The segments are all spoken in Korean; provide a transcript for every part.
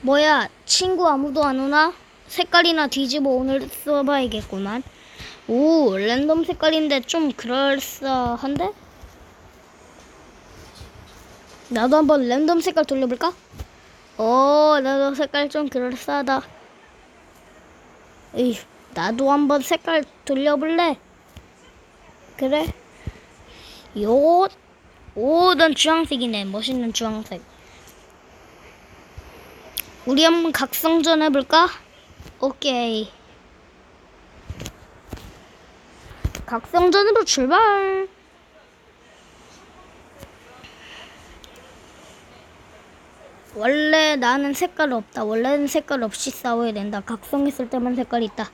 뭐야, 친구 아무도 안 오나? 색깔이나 뒤집어 오늘 써봐야겠구만. 오, 랜덤 색깔인데 좀 그럴싸한데? 나도 한번 랜덤 색깔 돌려볼까? 오, 나도 색깔 좀 그럴싸하다. 에이, 나도 한번 색깔 돌려볼래? 그래? 요, 오, 난 주황색이네. 멋있는 주황색. 우리 한번 각성전 해볼까? 오케이. 각성전으로 출발. 원래 나는 색깔 없다. 원래는 색깔 없이 싸워야 된다. 각성했을 때만 색깔 있다.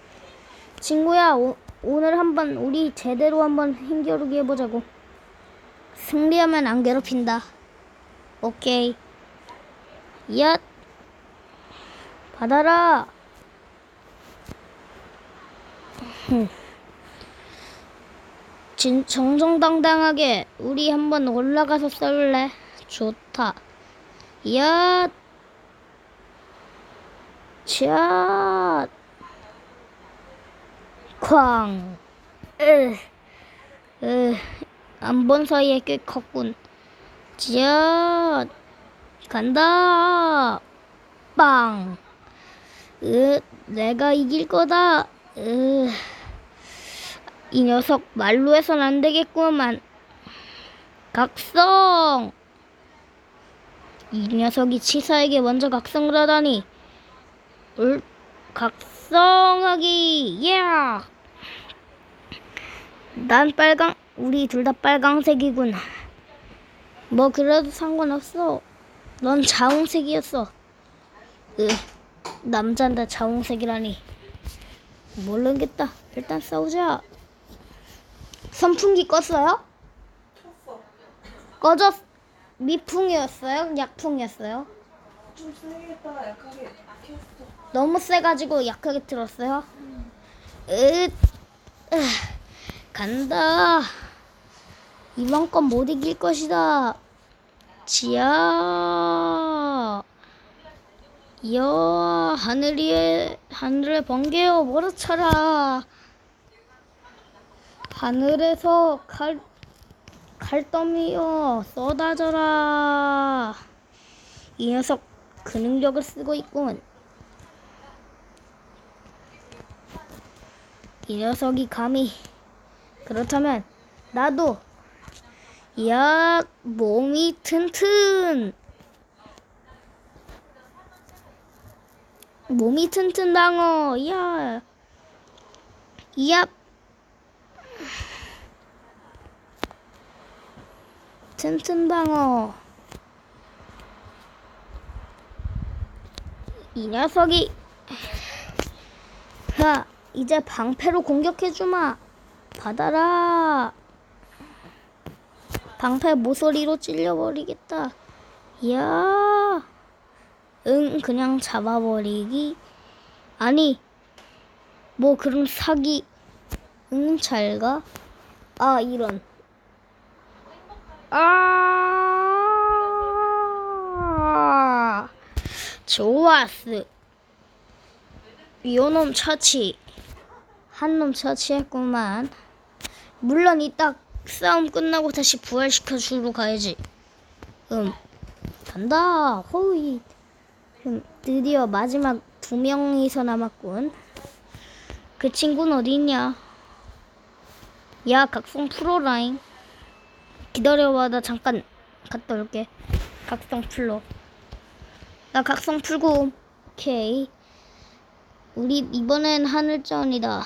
친구야, 오, 오늘 한번 우리 제대로 한번 힘겨루기 해보자고. 승리하면 안 괴롭힌다. 오케이. 얏. 받아라. 흠. 진 정정당당하게 우리 한번 올라가서 싸울래? 좋다. 야, 샷, 쾅, 으, 으, 안 본 사이에 꽤 컸군. 샷, 간다. 빵. 으, 내가 이길 거다. 으, 이 녀석 말로 해선 안 되겠구만. 각성! 이 녀석이 치사에게 먼저 각성을 하다니. 울, 각성하기, 예! 난 빨강, 우리 둘 다 빨강색이군. 뭐, 그래도 상관없어. 넌 자홍색이었어. 으, 남잔데 자홍색이라니. 모르겠다. 일단 싸우자. 선풍기 껐어요? 켰어. 꺼졌, 미풍이었어요? 약풍이었어요? 좀 했다가 약하게 켰어. 너무 세가지고 약하게 들었어요? 으, 으, 간다. 이번 건 못 이길 것이다. 지야. 이야, 하늘이, 하늘에 번개여 몰아쳐라. 하늘에서 칼, 칼더미여 쏟아져라. 이 녀석 그 능력을 쓰고 있군. 이 녀석이 감히 그렇다면 나도 야 몸이 튼튼 몸이 튼튼 방어. 야. 야. 튼튼 방어. 이 녀석이. 야 이제 방패로 공격해주마. 받아라. 방패 모서리로 찔려버리겠다. 이야 응 그냥 잡아버리기. 아니 뭐 그런 사기. 응 잘 가. 아 이런. 아! 좋았어. 요놈 처치. 한 놈 처치했구만. 물론 이따 싸움 끝나고 다시 부활시켜 주러 가야지. 음 간다. 호이 음, 드디어 마지막 두 명이서 남았군. 그 친구는 어디 있냐? 야 각성 프로라인 기다려봐 나 잠깐 갔다 올게. 각성 풀로 나 각성 풀고 오케이. 우리 이번엔 하늘전이다.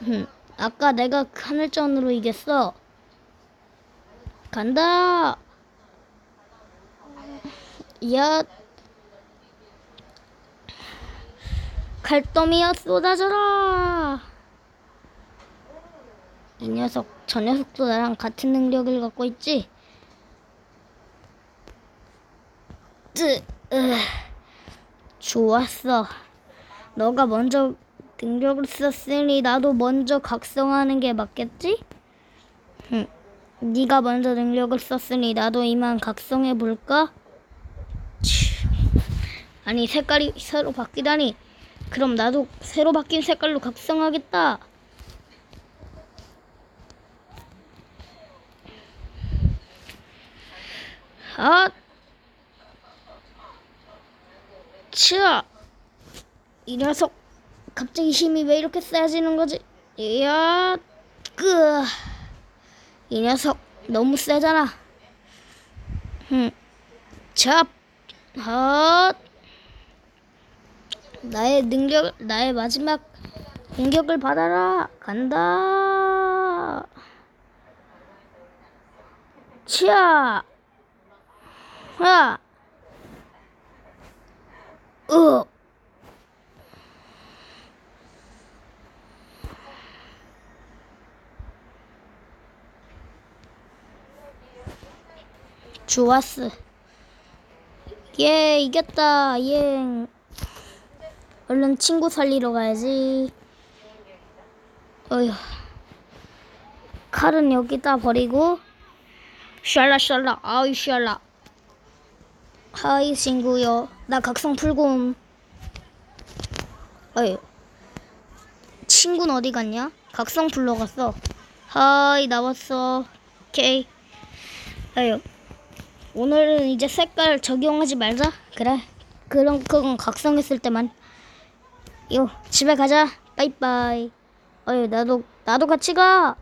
흠, 아까 내가 하늘전으로 이겼어. 간다 야 칼더미야 쏟아져라 이 녀석 저 녀석도 나랑 같은 능력을 갖고 있지 뜨, 으, 좋았어. 너가 먼저 능력을 썼으니 나도 먼저 각성하는 게 맞겠지? 흠, 네가 먼저 능력을 썼으니 나도 이만 각성해 볼까? 치, 아니 색깔이 새로 바뀌다니. 그럼 나도 새로 바뀐 색깔로 각성하겠다. 아, 치아. 이 녀석 갑자기 힘이 왜 이렇게 세지는 거지? 이야, 끄. 이 녀석 너무 세잖아. 흠, 잡, 헛. 나의 능력, 나의 마지막 공격을 받아라. 간다. 치아. 하. 으. 좋았어. 예, 이겼다. 예. 얼른 친구 살리러 가야지. 어휴. 칼은 여기다 버리고. 샬라 샬라. 아이 샬라. 하이 친구요. 나 각성 풀곰. 어휴. 친구는 어디 갔냐? 각성 풀러 갔어. 하이 나왔어. 오케이. 아유. 오늘은 이제 색깔 적용하지 말자. 그래. 그럼 그건 각성했을 때만. 요 집에 가자. 빠이빠이. 어휴 나도 나도 같이 가.